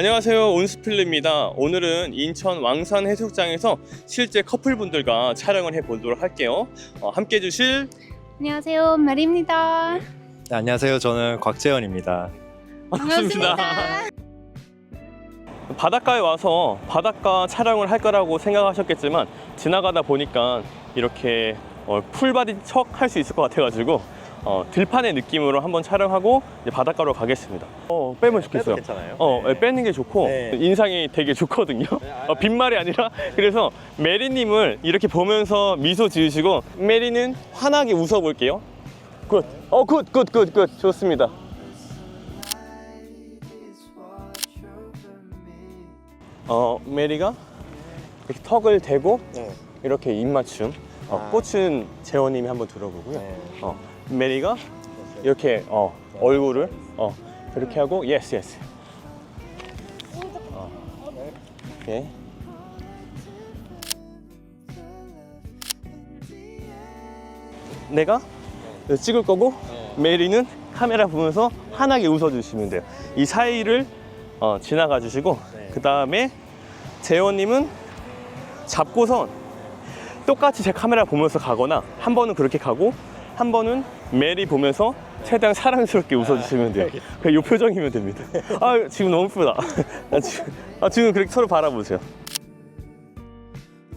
안녕하세요 온스필르입니다 오늘은 인천 왕산 해수욕장에서 실제 커플분들과 촬영을 해보도록 할게요 어, 함께 해주실 안녕하세요, 마리입니다. 네, 안녕하세요. 저는 곽재현입니다. 반갑습니다 바닷가에 와서 바닷가 촬영을 할 거라고 생각하셨겠지만 지나가다 보니까 이렇게 어, 풀바디 척 할 수 있을 것 같아가지고 어, 들판의 느낌으로 한번 촬영하고 이제 바닷가로 가겠습니다 어, 빼면 좋겠어요 괜찮아요? 어, 빼는 게 좋고 네. 인상이 되게 좋거든요. 어, 빈말이 아니라 그래서 메리님을 이렇게 보면서 미소 지으시고 메리는 환하게 웃어볼게요. 굿. 어, 굿, 굿, 굿, 굿. 좋습니다. 어, 메리가 이렇게 턱을 대고 네. 이렇게 입맞춤. 어, 아. 꽃은 재원님이 한번 들어보고요. 네. 어, 메리가 이렇게 어, 얼굴을 어, 이렇게 하고 예스 예스. 어. 오케이. 내가 찍을 거고 메리는 카메라 보면서 환하게 웃어주시면 돼요. 이 사이를 어, 지나가 주시고 네. 그 다음에 재원님은 잡고선 똑같이 제 카메라 보면서 가거나 한 번은 그렇게 가고 한 번은 메리 보면서 최대한 사랑스럽게 웃어주시면 돼요. 그냥 이 표정이면 됩니다. 아 지금 너무 예쁘다. 아, 지금, 아, 지금 그렇게 서로 바라보세요.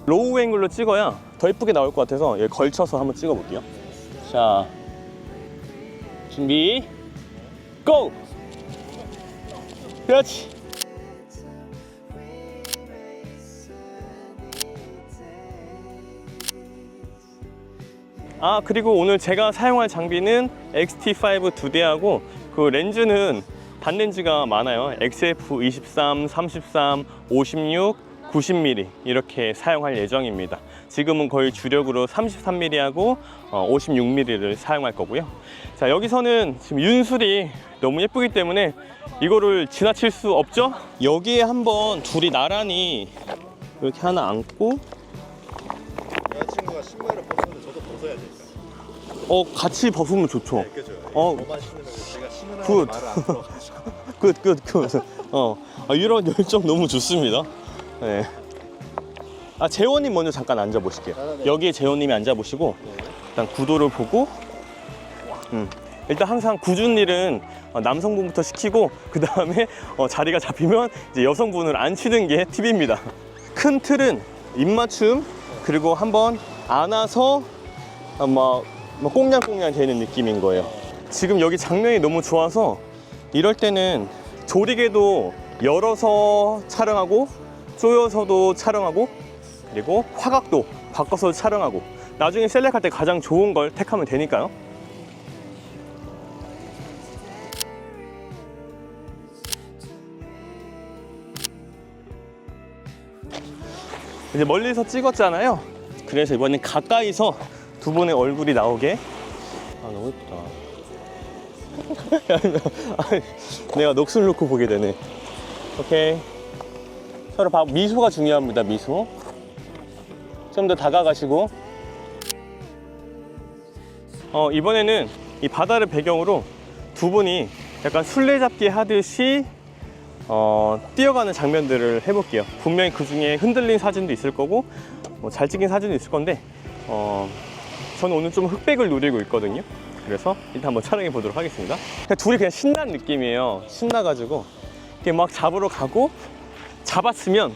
로우 앵글로 찍어야 더 예쁘게 나올 것 같아서 여기 걸쳐서 한번 찍어볼게요. 자, 준비, 고! 그렇지. 아 그리고 오늘 제가 사용할 장비는 XT5 두 대하고 그 렌즈는 단렌즈가 많아요. XF 23, 33, 56, 90mm 이렇게 사용할 예정입니다. 지금은 거의 주력으로 33mm하고 56mm를 사용할 거고요. 자 여기서는 지금 윤술이 너무 예쁘기 때문에 이거를 지나칠 수 없죠? 여기에 한번 둘이 나란히 이렇게 하나 안고 어 같이 벗으면 좋죠 그죠. 어. 저만 신으면 제가 신으라고 굿. 말을 안 들어가지고. 굿, 굿, 굿. 어, 아, 이런 열정 너무 좋습니다. 네. 아, 재원님 먼저 잠깐 앉아 보실게요. 아, 네. 여기에 재원님이 앉아 보시고, 일단 구도를 보고, 음. 일단 항상 굳은 일은 어, 남성분부터 시키고, 그 다음에 자리가 잡히면 이제 여성분을 앉히는 게 팁입니다. 큰 틀은 입맞춤, 그리고 한번 안아서, 어, 뭐, 뭐 꽁냥꽁냥 되는 느낌인 거예요. 지금 여기 장면이 너무 좋아서 이럴 때는 조리개도 열어서 촬영하고 조여서도 촬영하고 그리고 화각도 바꿔서 촬영하고 나중에 셀렉할 때 가장 좋은 걸 택하면 되니까요. 이제 멀리서 찍었잖아요. 그래서 이번엔 가까이서 두 분의 얼굴이 나오게. 아 너무 예쁘다. 내가 넋을 놓고 보게 되네. 오케이. 서로 봐, 미소가 중요합니다, 미소. 좀 더 다가가시고. 어, 이번에는 이 바다를 배경으로 두 분이 약간 술래잡기 하듯이 어, 뛰어가는 장면들을 해볼게요. 분명히 그 중에 흔들린 사진도 있을 거고, 뭐 잘 찍힌 사진도 있을 건데, 어, 저는 오늘 좀 흑백을 노리고 있거든요. 그래서 일단 한번 촬영해 보도록 하겠습니다. 그냥 둘이 그냥 신난 느낌이에요. 신나가지고 이렇게 막 잡으러 가고 잡았으면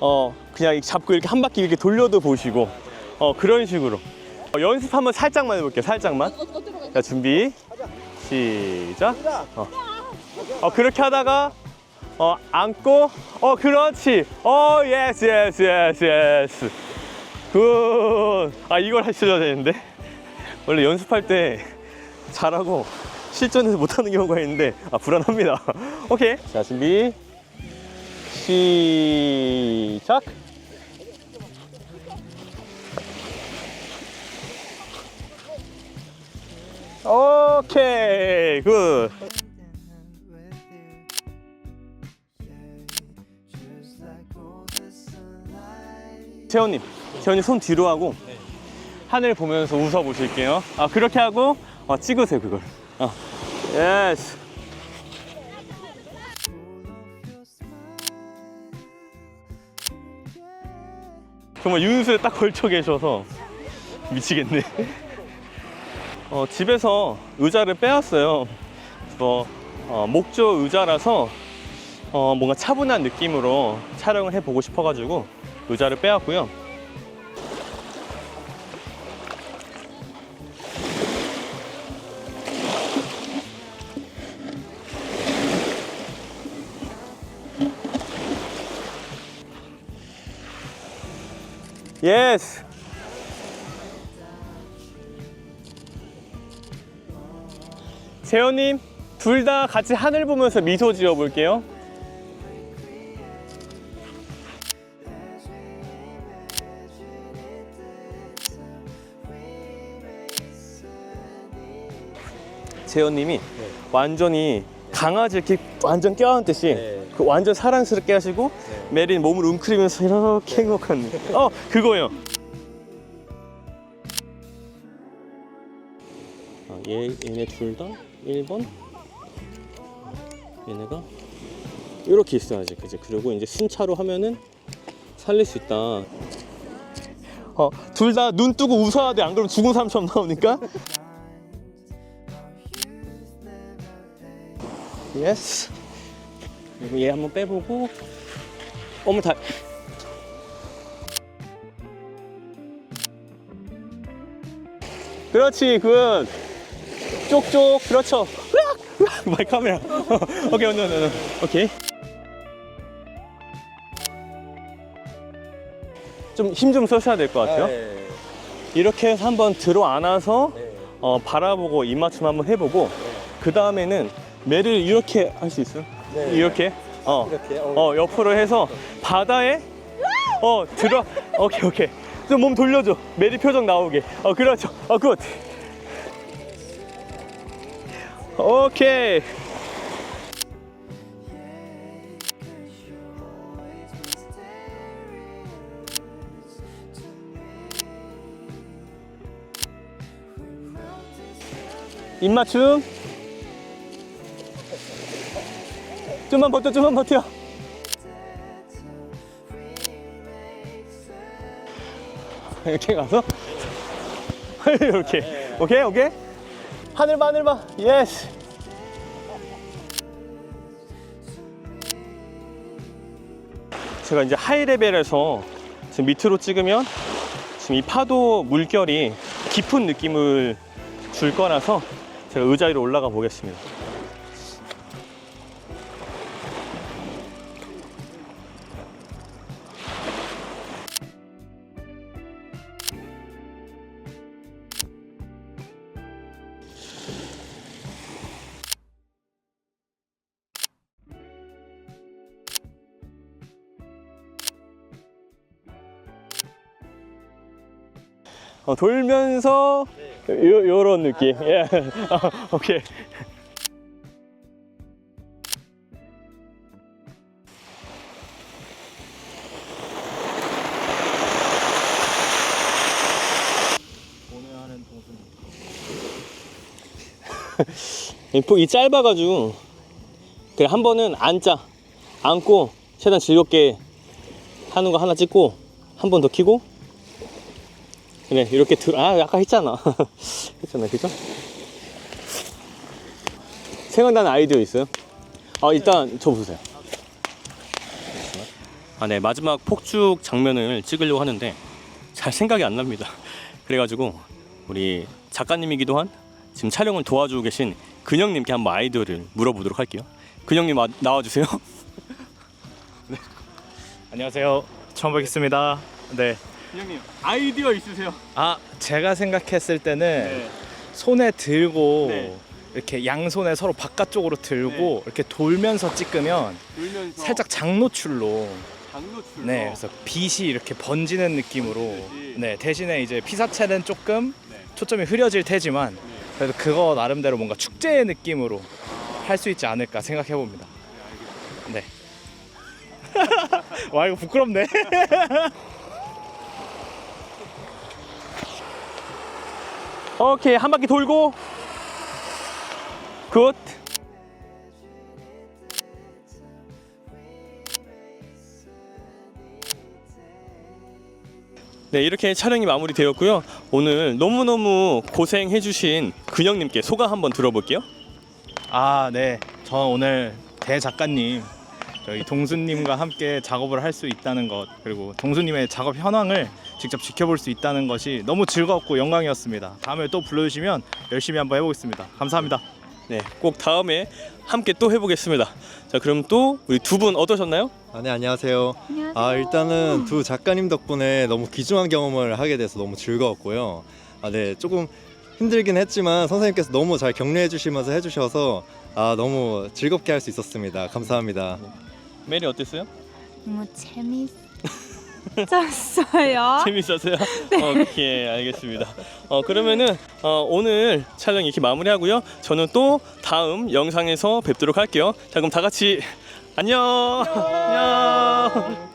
어 그냥 잡고 이렇게 한 바퀴 이렇게 돌려도 보시고 어 그런 식으로 어, 연습 한번 살짝만 해볼게요. 살짝만. 자 준비 시작. 어, 어 그렇게 하다가 어 안고 어 그렇지. 어 예스 예스 예스 예스. 굿. 아 이걸 하셔야 되는데. 원래 연습할 때 잘하고 실전에서 못하는 경우가 있는데 아 불안합니다. 오케이. 자 준비 시작. 오케이 굿. 재원님, 저희는 손 뒤로 하고 하늘 보면서 웃어 보실게요. 아, 그렇게 하고 어, 찍으세요, 그걸. 어. 예스. 정말 윤수에 딱 걸쳐 계셔서 미치겠네. 어, 집에서 의자를 빼왔어요. 뭐, 어, 어, 목조 의자라서 어, 뭔가 차분한 느낌으로 촬영을 해보고 싶어가지고 의자를 빼왔고요. 예스. 재현님, 둘 다 같이 하늘 보면서 미소 지어 볼게요. 재현님이 완전히 강아지 이렇게 완전 껴안듯이 네. 그 완전 사랑스럽게 하시고 메린 몸을 웅크리면서 이렇게 행복한 느낌. 어, 그거요. 아, 얘, 얘네 둘 다? 1번? 얘네가? 이렇게 있어야지 그지? 그리고 이제 순차로 하면은 살릴 수 있다. 어, 둘 다 눈 뜨고 웃어야 돼. 안 그러면 죽은 사람처럼 나오니까 예스 그리고 얘 한번 빼보고. 어머 다. 그렇지 굿 쪽쪽 그렇죠. 으악, 으악, 마이 카메라. 오케이 오케이 오케이 오케이. 좀 힘 좀 써셔야 될 것 같아요. 네. 이렇게 해서 한번 들어 안아서 네. 어, 바라보고 입맞춤 한번 해보고 그 다음에는 매를 이렇게 할 수 있어요? 네. 이렇게? 어, 이렇게? 어, 어 옆으로 해서 바다에 어 들어. 오케이 오케이. 좀 몸 돌려줘. 메리 표정 나오게. 어 그렇죠. 어 굿. 오케이. 입맞춤 좀만 버텨 좀만 버텨. 이렇게 가서? 이렇게. 오케이 오케이? 하늘 봐 하늘 봐 예스 제가 이제 하이 레벨에서 지금 밑으로 찍으면 지금 이 파도 물결이 깊은 느낌을 줄 거라서 제가 의자 위로 올라가 보겠습니다 어, 돌면서 요, 요런 느낌. 예. 어, 오케이. 이 짧아가지고 그래 한 번은 앉자 앉고 최대한 즐겁게 하는 거 하나 찍고 한 번 더 키고 그래 이렇게 들아 아까 했잖아 했잖아 그죠? 생각나는 아이디어 있어요? 아 일단 저 보세요 아 네 마지막 폭죽 장면을 찍으려고 하는데 잘 생각이 안 납니다 그래가지고 우리 작가님이기도 한 지금 촬영을 도와주고 계신 근영님께 한번 아이디어를 물어보도록 할게요. 근영님 아, 나와주세요. 안녕하세요. 처음 뵙겠습니다. 네. 근영님 아이디어 있으세요? 아, 제가 생각했을 때는 네. 손에 들고 네. 이렇게 양손에 서로 바깥쪽으로 들고 이렇게 돌면서 찍으면 돌면서 살짝 장노출로 장노출로 네, 그래서 빛이 이렇게 번지는 느낌으로 번지듯이. 네, 대신에 이제 피사체는 조금 네. 초점이 흐려질 테지만 그래도 그거 나름대로 뭔가 축제의 느낌으로 할 수 있지 않을까 생각해 봅니다. 네. 와 이거 부끄럽네. 오케이 한 바퀴 돌고 굿. 네, 이렇게 촬영이 마무리되었고요. 오늘 너무너무 고생해주신 근영님께 소감 한번 들어볼게요. 아, 네. 저 오늘 대 작가님 저희 동수님과 함께 작업을 할 수 있다는 것 그리고 동수님의 작업 현황을 직접 지켜볼 수 있다는 것이 너무 즐거웠고 영광이었습니다. 다음에 또 불러주시면 열심히 한번 해보겠습니다. 감사합니다. 네, 꼭 다음에 함께 또 해보겠습니다. 자, 그럼 또 우리 두 분 어떠셨나요? 아, 네, 안녕하세요. 안녕하세요. 아, 일단은 두 작가님 덕분에 너무 귀중한 경험을 하게 돼서 너무 즐거웠고요. 아, 네, 조금 힘들긴 했지만 선생님께서 너무 잘 격려해 주시면서 해주셔서 아, 너무 즐겁게 할 수 있었습니다. 감사합니다. 메리 어땠어요? 너무 재밌었어요. 재밌었어요? 오케이 알겠습니다. 어 그러면은 어, 오늘 촬영 이렇게 마무리하고요. 저는 또 다음 영상에서 뵙도록 할게요. 자 그럼 다 같이 안녕. 안녕.